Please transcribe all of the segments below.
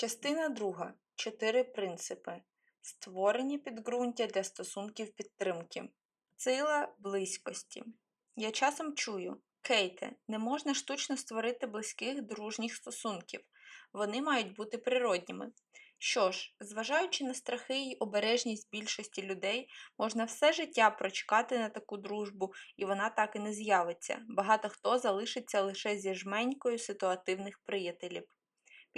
Частина друга. Чотири принципи. Створені підґрунтя для стосунків підтримки. Сила близькості. Я часом чую, Кейте, не можна штучно створити близьких дружніх стосунків. Вони мають бути природніми. Що ж, зважаючи на страхи й обережність більшості людей, можна все життя прочекати на таку дружбу, і вона так і не з'явиться. Багато хто залишиться лише зі жменькою ситуативних приятелів.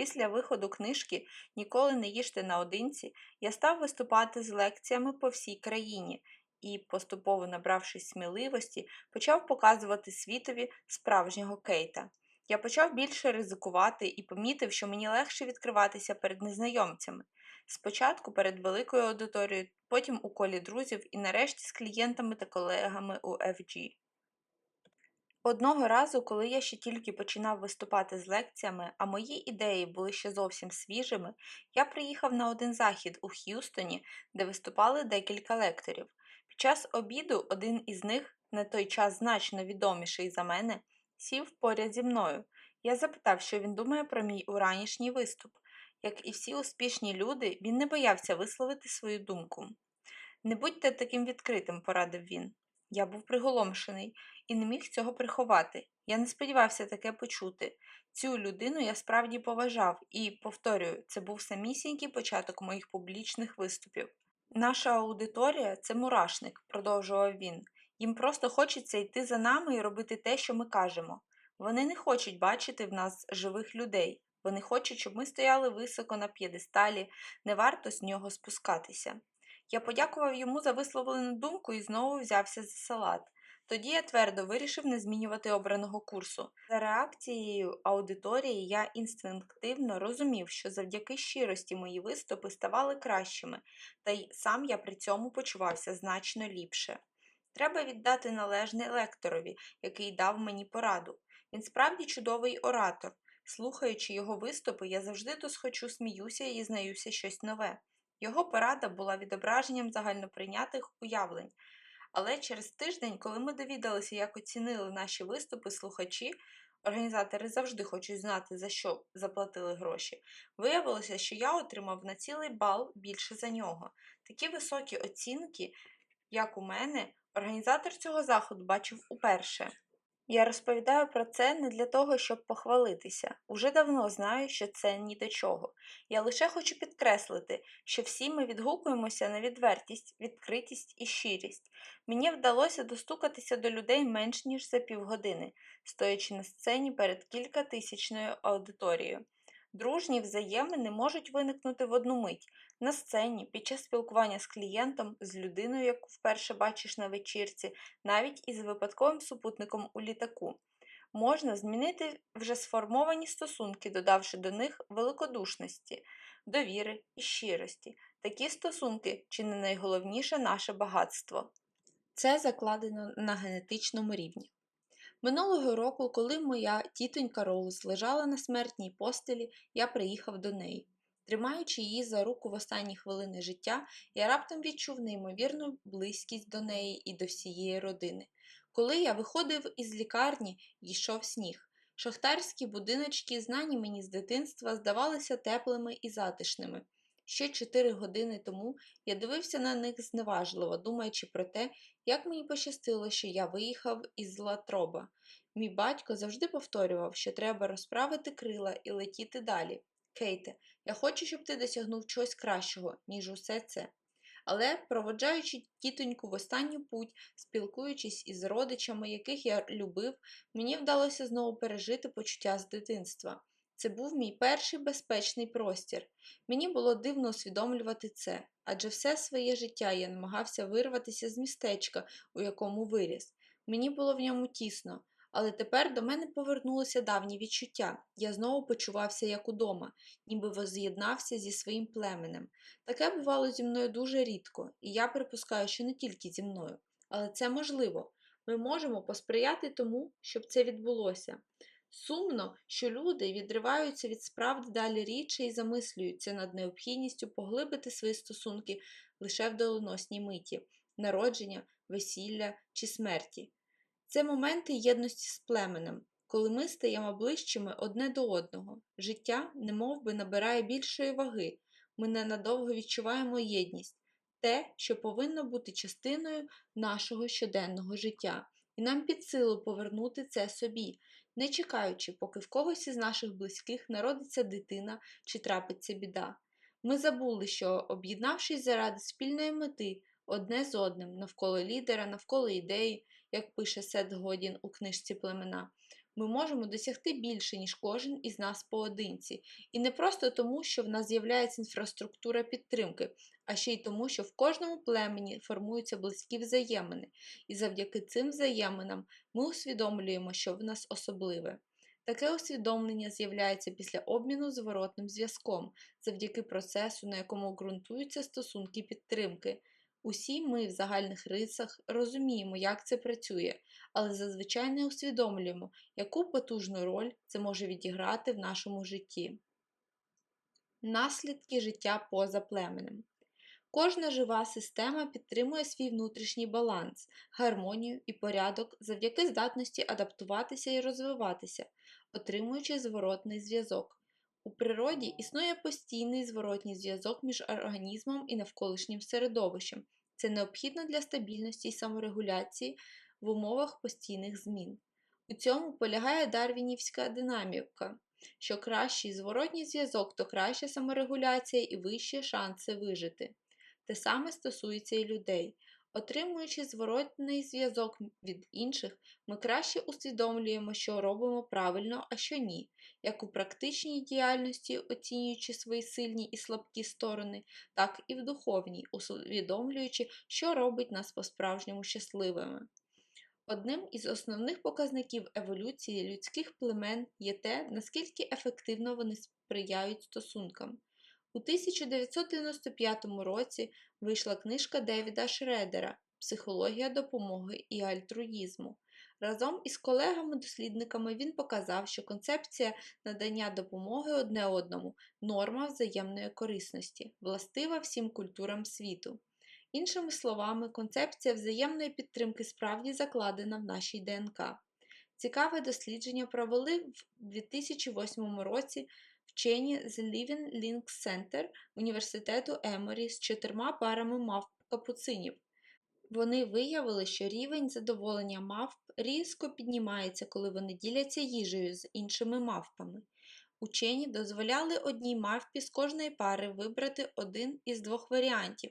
Після виходу книжки Ніколи не їжте наодинці я став виступати з лекціями по всій країні і, поступово набравшись сміливості, почав показувати світові справжнього Кейта. Я почав більше ризикувати і помітив, що мені легше відкриватися перед незнайомцями. Спочатку перед великою аудиторією, потім у колі друзів і нарешті з клієнтами та колегами у FG. Одного разу, коли я ще тільки починав виступати з лекціями, а мої ідеї були ще зовсім свіжими, я приїхав на один захід у Х'юстоні, де виступали декілька лекторів. Під час обіду один із них, на той час значно відоміший за мене, сів поряд зі мною. Я запитав, що він думає про мій уранішній виступ. Як і всі успішні люди, він не боявся висловити свою думку. Не будьте таким відкритим, порадив він. Я був приголомшений і не міг цього приховати. Я не сподівався таке почути. Цю людину я справді поважав і, повторюю, це був самісінький початок моїх публічних виступів. Наша аудиторія це мурашник, продовжував він. Їм просто хочеться йти за нами і робити те, що ми кажемо. Вони не хочуть бачити в нас живих людей. Вони хочуть, щоб ми стояли високо на п'єдесталі, не варто з нього спускатися. Я подякував йому за висловлену думку і знову взявся за салат. Тоді я твердо вирішив не змінювати обраного курсу. За реакцією аудиторії я інстинктивно розумів, що завдяки щирості мої виступи ставали кращими, та й сам я при цьому почувався значно ліпше. Треба віддати належне лекторові, який дав мені пораду. Він справді чудовий оратор. Слухаючи його виступи, я завжди досхочу сміюся і знаюся щось нове. Його порада була відображенням загальноприйнятих уявлень. Але через тиждень, коли ми довідалися, як оцінили наші виступи слухачі, організатори завжди хочуть знати, за що заплатили гроші, виявилося, що я отримав на цілий бал більше за нього. Такі високі оцінки, як у мене, організатор цього заходу бачив уперше. Я розповідаю про це не для того, щоб похвалитися. Уже давно знаю, що це ні до чого. Я лише хочу підкреслити, що всі ми відгукуємося на відвертість, відкритість і щирість. Мені вдалося достукатися до людей менш ніж за півгодини, стоячи на сцені перед кількатисячною аудиторією. Дружні взаємини можуть виникнути в одну мить на сцені, під час спілкування з клієнтом, з людиною, яку вперше бачиш на вечірці, навіть із випадковим супутником у літаку. Можна змінити вже сформовані стосунки, додавши до них великодушності, довіри і щирості. Такі стосунки чи не найголовніше наше багатство. Це закладено на генетичному рівні. Минулого року, коли моя тітонька Роуз лежала на смертній постелі, я приїхав до неї. Тримаючи її за руку в останні хвилини життя, я раптом відчув неймовірну близькість до неї і до всієї родини. Коли я виходив із лікарні, йшов сніг. Шахтарські будиночки, знані мені з дитинства, здавалися теплими і затишними. Ще чотири години тому я дивився на них зневажливо, думаючи про те, як мені пощастило, що я виїхав із Латроба. Мій батько завжди повторював, що треба розправити крила і летіти далі. Кейте, я хочу, щоб ти досягнув чогось кращого, ніж усе це. Але, проводжаючи тітоньку в останню путь, спілкуючись із родичами, яких я любив, мені вдалося знову пережити почуття з дитинства. Це був мій перший безпечний простір. Мені було дивно усвідомлювати це, адже все своє життя я намагався вирватися з містечка, у якому виріс. Мені було в ньому тісно, але тепер до мене повернулося давні відчуття. Я знову почувався як удома, ніби воз'єднався зі своїм племенем. Таке бувало зі мною дуже рідко, і я припускаю, що не тільки зі мною. Але це можливо. Ми можемо посприяти тому, щоб це відбулося. Сумно, що люди відриваються від справ далі рідше і замислюються над необхідністю поглибити свої стосунки лише в доленосній миті, народження, весілля чи смерті. Це моменти єдності з племенем, коли ми стаємо ближчими одне до одного. Життя немов би набирає більшої ваги. Ми ненадовго відчуваємо єдність, те, що повинно бути частиною нашого щоденного життя, і нам під силу повернути це собі, не чекаючи, поки в когось із наших близьких народиться дитина чи трапиться біда. Ми забули, що, об'єднавшись заради спільної мети одне з одним, навколо лідера, навколо ідеї, як пише Сет Годін у книжці племена, ми можемо досягти більше, ніж кожен із нас поодинці. І не просто тому, що в нас з'являється інфраструктура підтримки, а ще й тому, що в кожному племені формуються близькі взаємини, і завдяки цим взаєминам ми усвідомлюємо, що в нас особливе. Таке усвідомлення з'являється після обміну зворотним зв'язком, завдяки процесу, на якому ґрунтуються стосунки підтримки. Усі ми в загальних рисах розуміємо, як це працює, але зазвичай не усвідомлюємо, яку потужну роль це може відіграти в нашому житті. Наслідки життя поза племенем. Кожна жива система підтримує свій внутрішній баланс, гармонію і порядок завдяки здатності адаптуватися і розвиватися, отримуючи зворотний зв'язок. У природі існує постійний зворотній зв'язок між організмом і навколишнім середовищем. Це необхідно для стабільності і саморегуляції в умовах постійних змін. У цьому полягає дарвінівська динаміка, що кращий зворотній зв'язок, то краща саморегуляція і вищі шанси вижити. Те саме стосується і людей. Отримуючи зворотний зв'язок від інших, ми краще усвідомлюємо, що робимо правильно, а що ні, як у практичній діяльності, оцінюючи свої сильні і слабкі сторони, так і в духовній, усвідомлюючи, що робить нас по-справжньому щасливими. Одним із основних показників еволюції людських племен є те, наскільки ефективно вони сприяють стосункам. У 1995 році вийшла книжка Девіда Шредера Психологія допомоги і альтруїзму. Разом із колегами-дослідниками він показав, що концепція надання допомоги одне одному норма взаємної корисності, властива всім культурам світу. Іншими словами, концепція взаємної підтримки справді закладена в нашій ДНК. Цікаве дослідження провели в 2008 році вчені з Living Links Center університету Еморі з чотирма парами мавп капуцинів. Вони виявили, що рівень задоволення мавп різко піднімається, коли вони діляться їжею з іншими мавпами. Учені дозволяли одній мавпі з кожної пари вибрати один із двох варіантів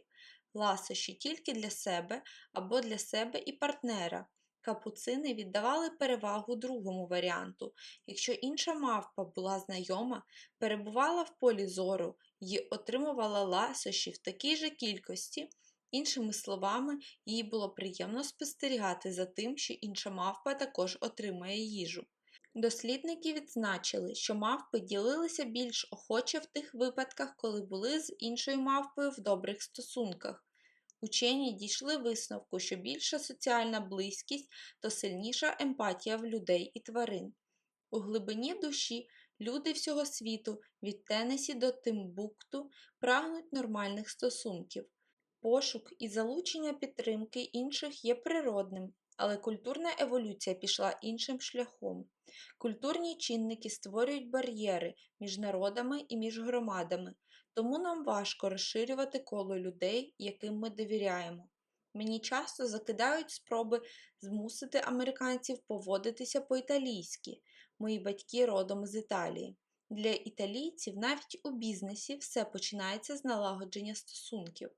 ласощі тільки для себе або для себе і партнера. Капуцини віддавали перевагу другому варіанту. Якщо інша мавпа була знайома, перебувала в полі зору і отримувала ласощі в такій же кількості, іншими словами, їй було приємно спостерігати за тим, що інша мавпа також отримує їжу. Дослідники відзначили, що мавпи ділилися більш охоче в тих випадках, коли були з іншою мавпою в добрих стосунках. Учені дійшли висновку, що більша соціальна близькість, то сильніша емпатія в людей і тварин. У глибині душі люди всього світу від Тенесі до Тимбукту прагнуть нормальних стосунків. Пошук і залучення підтримки інших є природним, але культурна еволюція пішла іншим шляхом. Культурні чинники створюють бар'єри між народами і між громадами, тому нам важко розширювати коло людей, яким ми довіряємо. Мені часто закидають спроби змусити американців поводитися по-італійськи. Мої батьки родом з Італії. Для італійців навіть у бізнесі все починається з налагодження стосунків,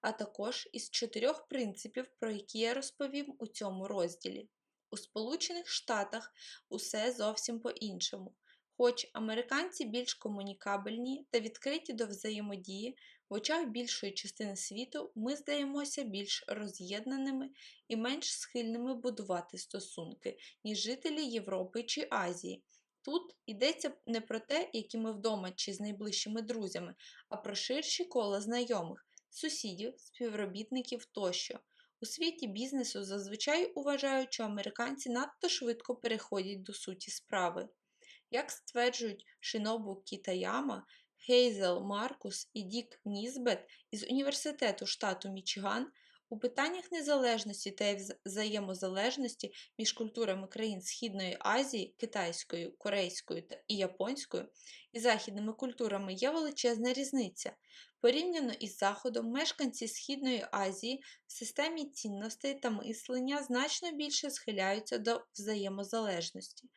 а також із чотирьох принципів, про які я розповім у цьому розділі. У Сполучених Штатах усе зовсім по-іншому. Хоч американці більш комунікабельні та відкриті до взаємодії, в очах більшої частини світу ми здаємося більш роз'єднаними і менш схильними будувати стосунки, ніж жителі Європи чи Азії. Тут йдеться не про те, які ми вдома чи з найближчими друзями, а про ширші кола знайомих, сусідів, співробітників тощо. У світі бізнесу зазвичай вважають, що американці надто швидко переходять до суті справи. Як стверджують Шинобу Кітаяма, Хейзел Маркус і Дік Нізбет із університету штату Мічиган, У питаннях незалежності та взаємозалежності між культурами країн Східної Азії, китайською, корейською та і японською і західними культурами є величезна різниця. Порівняно із Заходом, мешканці Східної Азії в системі цінностей та мислення значно більше схиляються до взаємозалежності.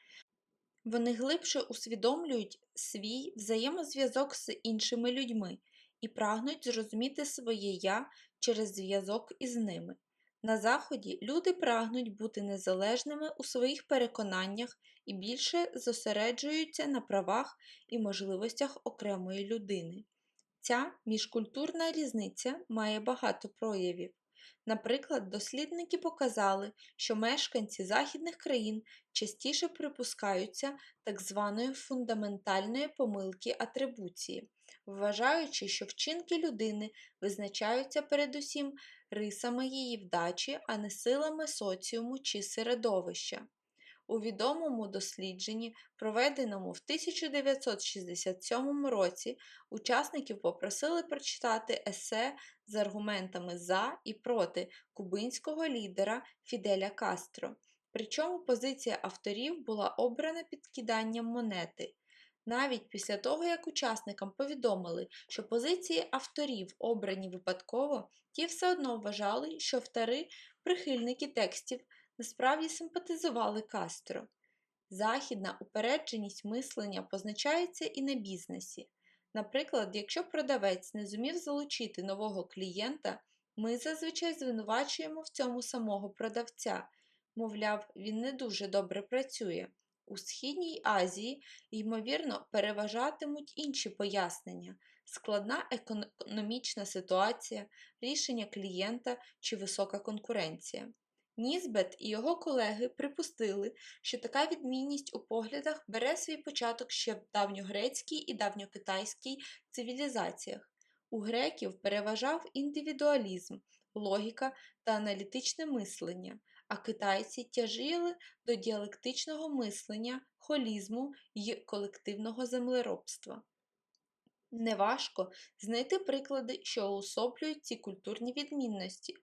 Вони глибше усвідомлюють свій взаємозв'язок з іншими людьми і прагнуть зрозуміти своє я через зв'язок із ними. На Заході люди прагнуть бути незалежними у своїх переконаннях і більше зосереджуються на правах і можливостях окремої людини. Ця міжкультурна різниця має багато проявів. Наприклад, дослідники показали, що мешканці західних країн частіше припускаються так званої фундаментальної помилки атрибуції, вважаючи, що вчинки людини визначаються передусім рисами її вдачі, а не силами соціуму чи середовища. У відомому дослідженні, проведеному в 1967 році, учасників попросили прочитати есе з аргументами за і проти кубинського лідера Фіделя Кастро. Причому позиція авторів була обрана під киданням монети. Навіть після того, як учасникам повідомили, що позиції авторів обрані випадково, ті все одно вважали, що автори, прихильники текстів, насправді симпатизували Кастро. Західна упередженість мислення позначається і на бізнесі. Наприклад, якщо продавець не зумів залучити нового клієнта, ми зазвичай звинувачуємо в цьому самого продавця, мовляв, він не дуже добре працює. У Східній Азії, ймовірно, переважатимуть інші пояснення складна економічна ситуація, рішення клієнта чи висока конкуренція. Нізбет і його колеги припустили, що така відмінність у поглядах бере свій початок ще в давньогрецькій і давньокитайській цивілізаціях. У греків переважав індивідуалізм, логіка та аналітичне мислення, а китайці тяжіли до діалектичного мислення, холізму й колективного землеробства. Неважко знайти приклади, що уособлюють ці культурні відмінності.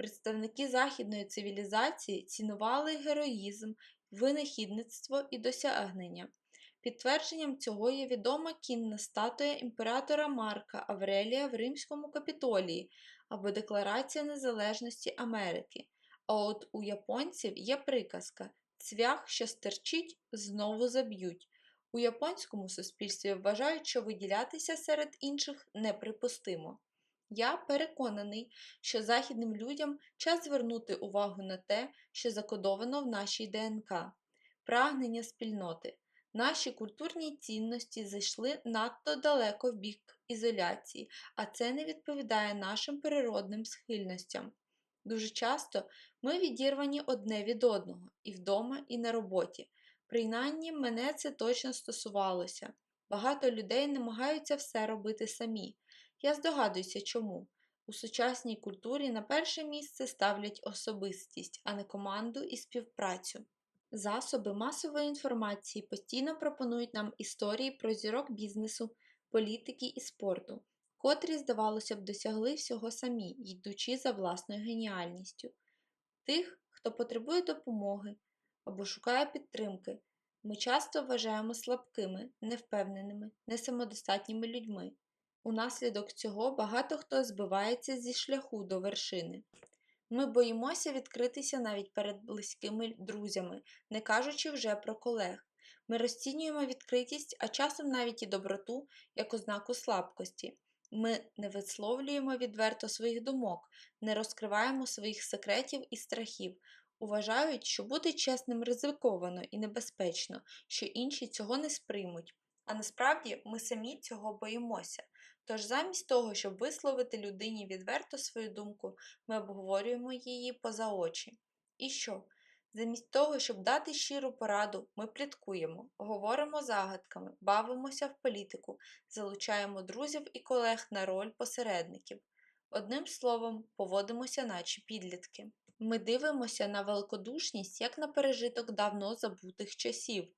Представники західної цивілізації цінували героїзм, винахідництво і досягнення. Підтвердженням цього є відома кінна статуя імператора Марка Аврелія в Римському капітолії або Декларація Незалежності Америки. А от у японців є приказка цвях, що стерчить, знову заб'ють. У японському суспільстві вважають, що виділятися серед інших неприпустимо. Я переконаний, що західним людям час звернути увагу на те, що закодовано в нашій ДНК, прагнення спільноти. Наші культурні цінності зайшли надто далеко в бік ізоляції, а це не відповідає нашим природним схильностям. Дуже часто ми відірвані одне від одного і вдома, і на роботі. Принаймні, мене це точно стосувалося. Багато людей намагаються все робити самі. Я здогадуюся, чому. У сучасній культурі на перше місце ставлять особистість, а не команду і співпрацю. Засоби масової інформації постійно пропонують нам історії про зірок бізнесу, політики і спорту, котрі, здавалося б, досягли всього самі, йдучи за власною геніальністю. Тих, хто потребує допомоги або шукає підтримки, ми часто вважаємо слабкими, невпевненими, несамодостатніми людьми. Унаслідок цього багато хто збивається зі шляху до вершини. Ми боїмося відкритися навіть перед близькими друзями, не кажучи вже про колег. Ми розцінюємо відкритість, а часом навіть і доброту як ознаку слабкості. Ми не висловлюємо відверто своїх думок, не розкриваємо своїх секретів і страхів, Уважають, що бути чесним ризиковано і небезпечно, що інші цього не сприймуть. А насправді ми самі цього боїмося. Тож замість того, щоб висловити людині відверто свою думку, ми обговорюємо її поза очі. І що? Замість того, щоб дати щиру пораду, ми пліткуємо, говоримо загадками, бавимося в політику, залучаємо друзів і колег на роль посередників. Одним словом, поводимося, наче підлітки. Ми дивимося на великодушність як на пережиток давно забутих часів.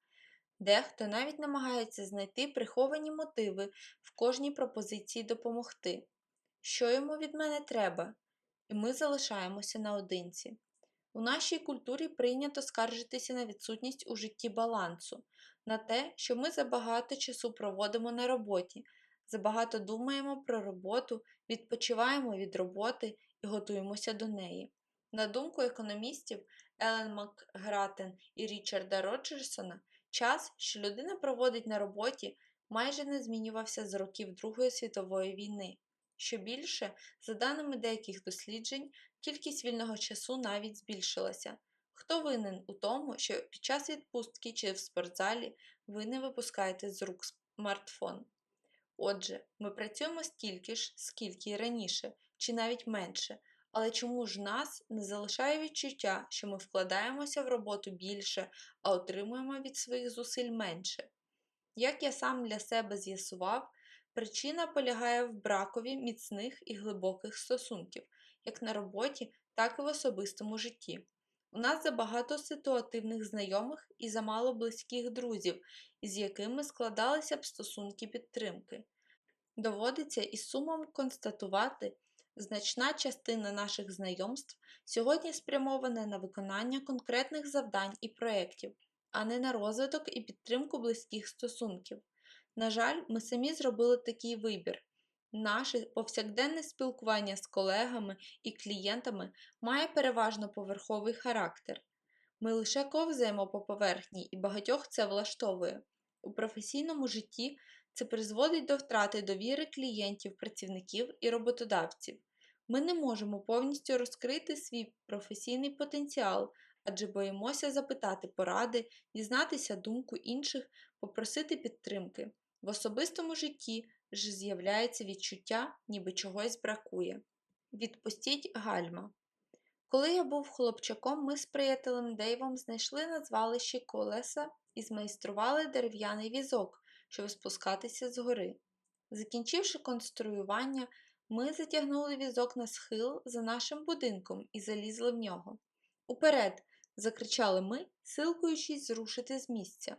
Дехто навіть намагається знайти приховані мотиви в кожній пропозиції допомогти. Що йому від мене треба? і ми залишаємося наодинці. У нашій культурі прийнято скаржитися на відсутність у житті балансу, на те, що ми забагато часу проводимо на роботі, забагато думаємо про роботу, відпочиваємо від роботи і готуємося до неї. На думку економістів Елен Макгратен і Річарда Роджерсона, час, що людина проводить на роботі, майже не змінювався з років Другої світової війни. Що більше, за даними деяких досліджень, кількість вільного часу навіть збільшилася. Хто винен у тому, що під час відпустки чи в спортзалі ви не випускаєте з рук смартфон? Отже, ми працюємо стільки ж, скільки й раніше, чи навіть менше, але чому ж нас не залишає відчуття, що ми вкладаємося в роботу більше, а отримуємо від своїх зусиль менше? Як я сам для себе з'ясував, причина полягає в бракові міцних і глибоких стосунків, як на роботі, так і в особистому житті. У нас забагато ситуативних знайомих і замало близьких друзів, із якими складалися б стосунки підтримки. Доводиться із сумом констатувати, значна частина наших знайомств сьогодні спрямована на виконання конкретних завдань і проєктів, а не на розвиток і підтримку близьких стосунків. На жаль, ми самі зробили такий вибір. Наше повсякденне спілкування з колегами і клієнтами має переважно поверховий характер. Ми лише ковзаємо по поверхні і багатьох це влаштовує. У професійному житті це призводить до втрати довіри клієнтів, працівників і роботодавців. Ми не можемо повністю розкрити свій професійний потенціал, адже боїмося запитати поради, дізнатися думку інших, попросити підтримки. В особистому житті ж з'являється відчуття, ніби чогось бракує. Відпустіть гальма. Коли я був хлопчаком, ми з приятелем Дейвом знайшли на звалищі колеса і змайстрували дерев'яний візок, щоб спускатися з гори. Закінчивши конструювання, ми затягнули візок на схил за нашим будинком і залізли в нього. Уперед! закричали ми, силкуючись зрушити з місця,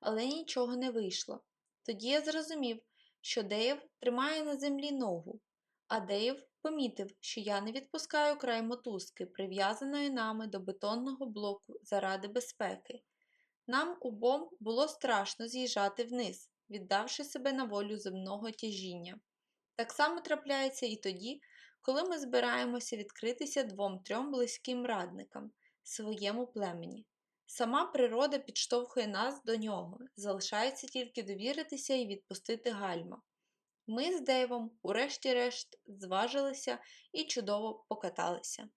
але нічого не вийшло. Тоді я зрозумів, що Дейв тримає на землі ногу, а Дейв помітив, що я не відпускаю край мотузки, прив'язаної нами до бетонного блоку заради безпеки. Нам обом було страшно з'їжджати вниз, віддавши себе на волю земного тяжіння. Так само трапляється і тоді, коли ми збираємося відкритися двом-трьом близьким радникам, своєму племені. Сама природа підштовхує нас до нього, залишається тільки довіритися і відпустити гальма. Ми з Дейвом, урешті-решт, зважилися і чудово покаталися.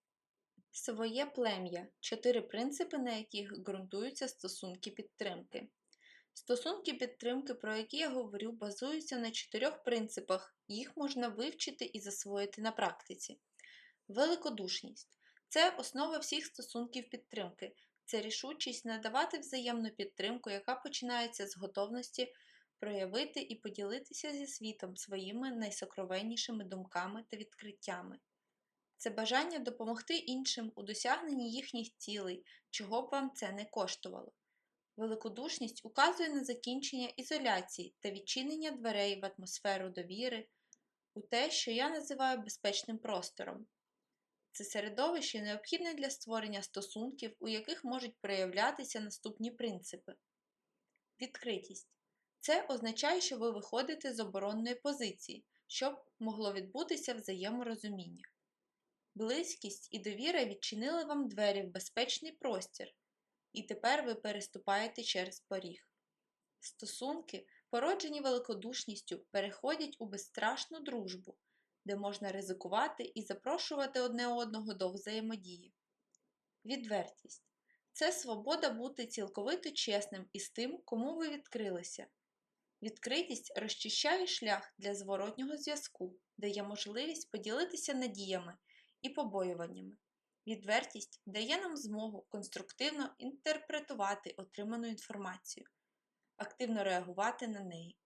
Своє плем'я чотири принципи, на яких ґрунтуються стосунки підтримки. Стосунки підтримки, про які я говорю, базуються на чотирьох принципах, їх можна вивчити і засвоїти на практиці. Великодушність це основа всіх стосунків підтримки, це рішучість надавати взаємну підтримку, яка починається з готовності проявити і поділитися зі світом своїми найсокровеннішими думками та відкриттями. Це бажання допомогти іншим у досягненні їхніх цілей, чого б вам це не коштувало. Великодушність указує на закінчення ізоляції та відчинення дверей в атмосферу довіри, у те, що я називаю безпечним простором. Це середовище необхідне для створення стосунків, у яких можуть проявлятися наступні принципи. Відкритість. Це означає, що ви виходите з оборонної позиції, щоб могло відбутися взаєморозуміння. Близькість і довіра відчинили вам двері в безпечний простір, і тепер ви переступаєте через поріг. Стосунки, породжені великодушністю, переходять у безстрашну дружбу, де можна ризикувати і запрошувати одне одного до взаємодії. Відвертість це свобода бути цілковито чесним із тим, кому ви відкрилися. Відкритість розчищає шлях для зворотнього зв'язку, дає можливість поділитися надіями і побоюваннями. Відвертість дає нам змогу конструктивно інтерпретувати отриману інформацію, активно реагувати на неї.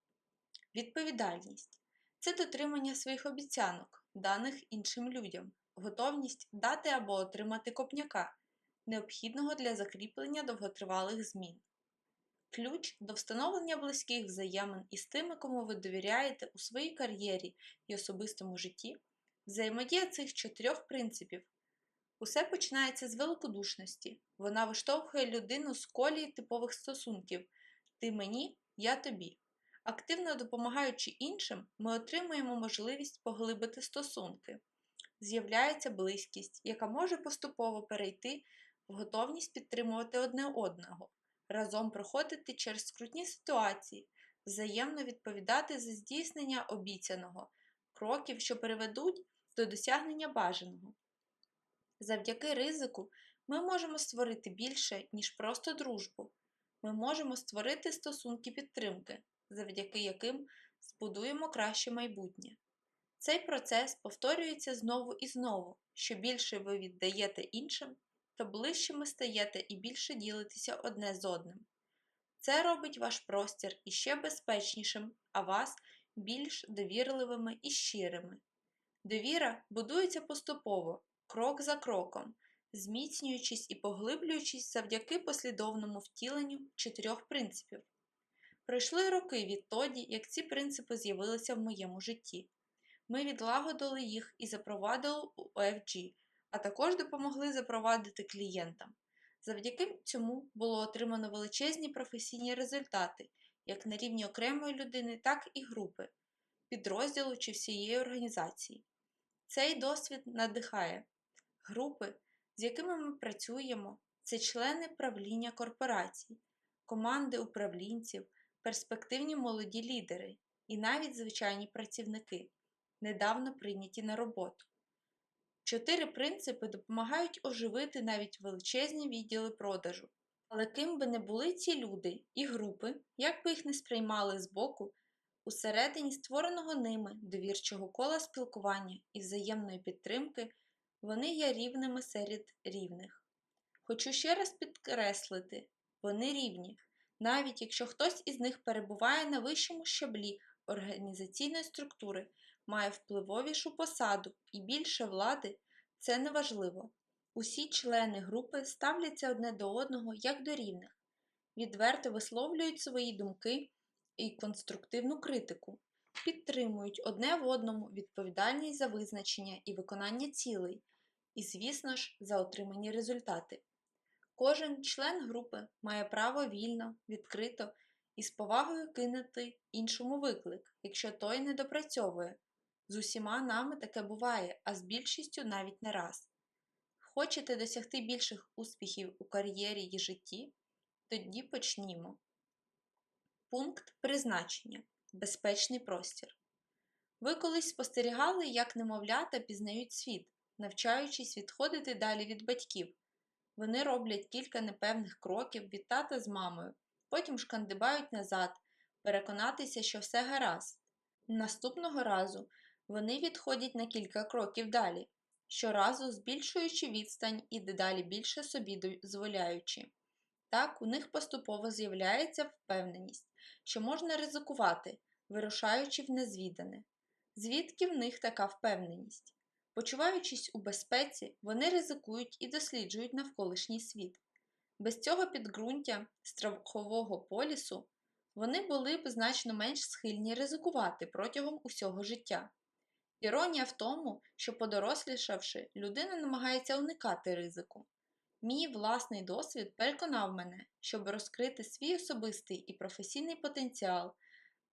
Відповідальність це дотримання своїх обіцянок, даних іншим людям, готовність дати або отримати копняка, необхідного для закріплення довготривалих змін. Ключ до встановлення близьких взаємин із тими, кому ви довіряєте у своїй кар'єрі і особистому житті, Взаємодія цих чотирьох принципів. Усе починається з великодушності. Вона виштовхує людину з колії типових стосунків ти мені, я тобі. Активно допомагаючи іншим, ми отримуємо можливість поглибити стосунки. З'являється близькість, яка може поступово перейти в готовність підтримувати одне одного, разом проходити через скрутні ситуації, взаємно відповідати за здійснення обіцяного, кроків, що приведуть до досягнення бажаного. Завдяки ризику ми можемо створити більше, ніж просто дружбу. Ми можемо створити стосунки підтримки, завдяки яким збудуємо краще майбутнє. Цей процес повторюється знову і знову. Що більше ви віддаєте іншим, то ближчими стаєте і більше ділитеся одне з одним. Це робить ваш простір іще безпечнішим, а вас більш довірливими і щирими. Довіра будується поступово, крок за кроком, зміцнюючись і поглиблюючись завдяки послідовному втіленню чотирьох принципів. Пройшли роки відтоді, як ці принципи з'явилися в моєму житті. Ми відлагодили їх і запровадили у OFG, а також допомогли запровадити клієнтам. Завдяки цьому було отримано величезні професійні результати, як на рівні окремої людини, так і групи, підрозділу чи всієї організації. Цей досвід надихає. Групи, з якими ми працюємо, це члени правління корпорацій, команди управлінців, перспективні молоді лідери і навіть звичайні працівники, недавно прийняті на роботу. Чотири принципи допомагають оживити навіть величезні відділи продажу. Але ким би не були ці люди і групи, як би їх не сприймали збоку, усередині створеного ними довірчого кола спілкування і взаємної підтримки, вони є рівними серед рівних. Хочу ще раз підкреслити, вони рівні, навіть якщо хтось із них перебуває на вищому щаблі організаційної структури, має впливовішу посаду і більше влади, це неважливо. Усі члени групи ставляться одне до одного як до рівних, відверто висловлюють свої думки і конструктивну критику, підтримують одне в одному відповідальність за визначення і виконання цілей, і, звісно ж, за отримані результати. Кожен член групи має право вільно, відкрито і з повагою кинути іншому виклик, якщо той не допрацьовує. З усіма нами таке буває, а з більшістю навіть не раз. Хочете досягти більших успіхів у кар'єрі і житті? Тоді почнімо. Пункт призначення. Безпечний простір. Ви колись спостерігали, як немовлята пізнають світ, навчаючись відходити далі від батьків. Вони роблять кілька непевних кроків від тата з мамою, потім шкандибають назад, переконатися, що все гаразд. Наступного разу вони відходять на кілька кроків далі, щоразу збільшуючи відстань і дедалі більше собі дозволяючи. Так, у них поступово з'являється впевненість, що можна ризикувати, вирушаючи в незвідане. Звідки в них така впевненість? Почуваючись у безпеці, вони ризикують і досліджують навколишній світ. Без цього підґрунтя страхового полісу вони були б значно менш схильні ризикувати протягом усього життя. Іронія в тому, що, подорослішавши, людина намагається уникати ризику. Мій власний досвід переконав мене, щоб розкрити свій особистий і професійний потенціал,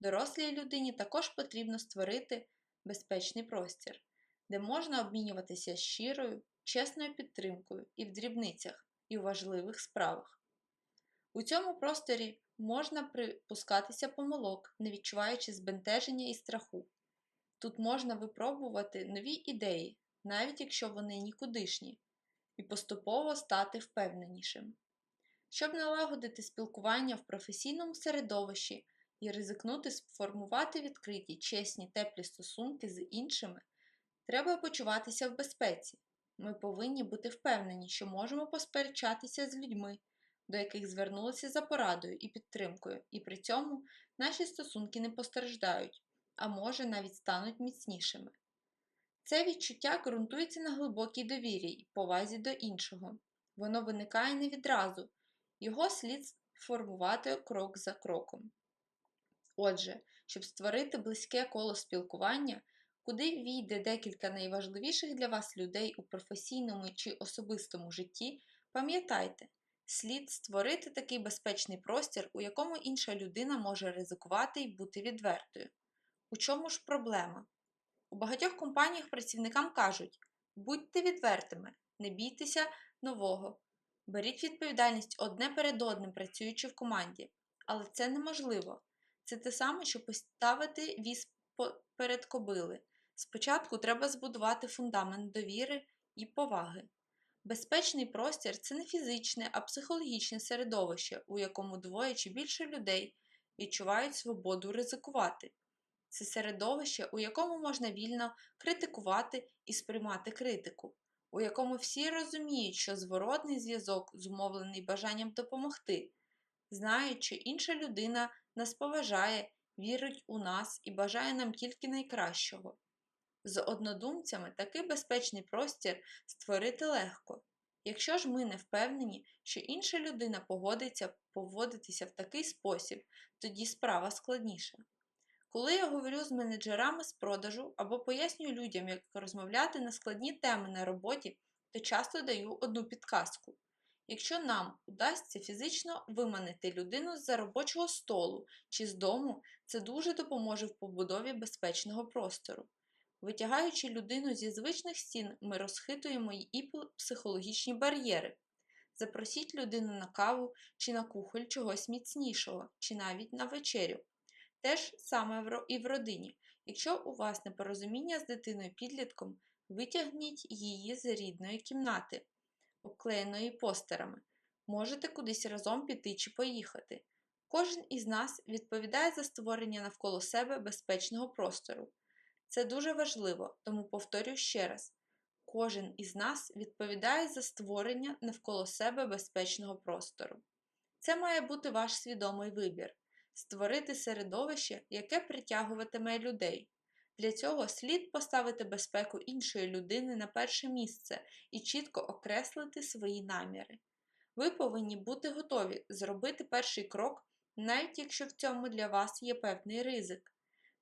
дорослій людині також потрібно створити безпечний простір, де можна обмінюватися щирою, чесною підтримкою і в дрібницях, і в важливих справах. У цьому просторі можна припускатися помилок, не відчуваючи збентеження і страху. Тут можна випробувати нові ідеї, навіть якщо вони нікудишні, і поступово стати впевненішим. Щоб налагодити спілкування в професійному середовищі і ризикнути сформувати відкриті, чесні, теплі стосунки з іншими, треба почуватися в безпеці. Ми повинні бути впевнені, що можемо посперечатися з людьми, до яких звернулися за порадою і підтримкою, і при цьому наші стосунки не постраждають а може навіть стануть міцнішими. Це відчуття ґрунтується на глибокій довірі і повазі до іншого. Воно виникає не відразу, його слід формувати крок за кроком. Отже, щоб створити близьке коло спілкування, куди війде декілька найважливіших для вас людей у професійному чи особистому житті, пам'ятайте, слід створити такий безпечний простір, у якому інша людина може ризикувати і бути відвертою. У чому ж проблема? У багатьох компаніях працівникам кажуть: будьте відвертими, не бійтеся нового, беріть відповідальність одне перед одним, працюючи в команді. Але це неможливо. Це те саме, що поставити віз перед кобили. Спочатку треба збудувати фундамент довіри і поваги. Безпечний простір це не фізичне, а психологічне середовище, у якому двоє чи більше людей відчувають свободу ризикувати. Це середовище, у якому можна вільно критикувати і сприймати критику, у якому всі розуміють, що зворотний зв'язок зумовлений бажанням допомогти, знають, що інша людина нас поважає, вірить у нас і бажає нам тільки найкращого. З однодумцями такий безпечний простір створити легко. Якщо ж ми не впевнені, що інша людина погодиться поводитися в такий спосіб, тоді справа складніша. Коли я говорю з менеджерами з продажу або пояснюю людям, як розмовляти на складні теми на роботі, то часто даю одну підказку. Якщо нам удасться фізично виманити людину з-за робочого столу чи з дому, це дуже допоможе в побудові безпечного простору. Витягаючи людину зі звичних стін, ми розхитуємо і психологічні бар'єри. Запросіть людину на каву чи на кухоль чогось міцнішого, чи навіть на вечерю. Те ж саме і в родині. Якщо у вас непорозуміння з дитиною підлітком, витягніть її з рідної кімнати, обклеєної постерами. Можете кудись разом піти чи поїхати. Кожен із нас відповідає за створення навколо себе безпечного простору. Це дуже важливо, тому повторюю ще раз: кожен із нас відповідає за створення навколо себе безпечного простору. Це має бути ваш свідомий вибір створити середовище, яке притягуватиме людей. Для цього слід поставити безпеку іншої людини на перше місце і чітко окреслити свої наміри. Ви повинні бути готові зробити перший крок, навіть якщо в цьому для вас є певний ризик.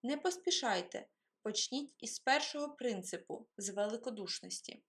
Не поспішайте, почніть із першого принципу з великодушності.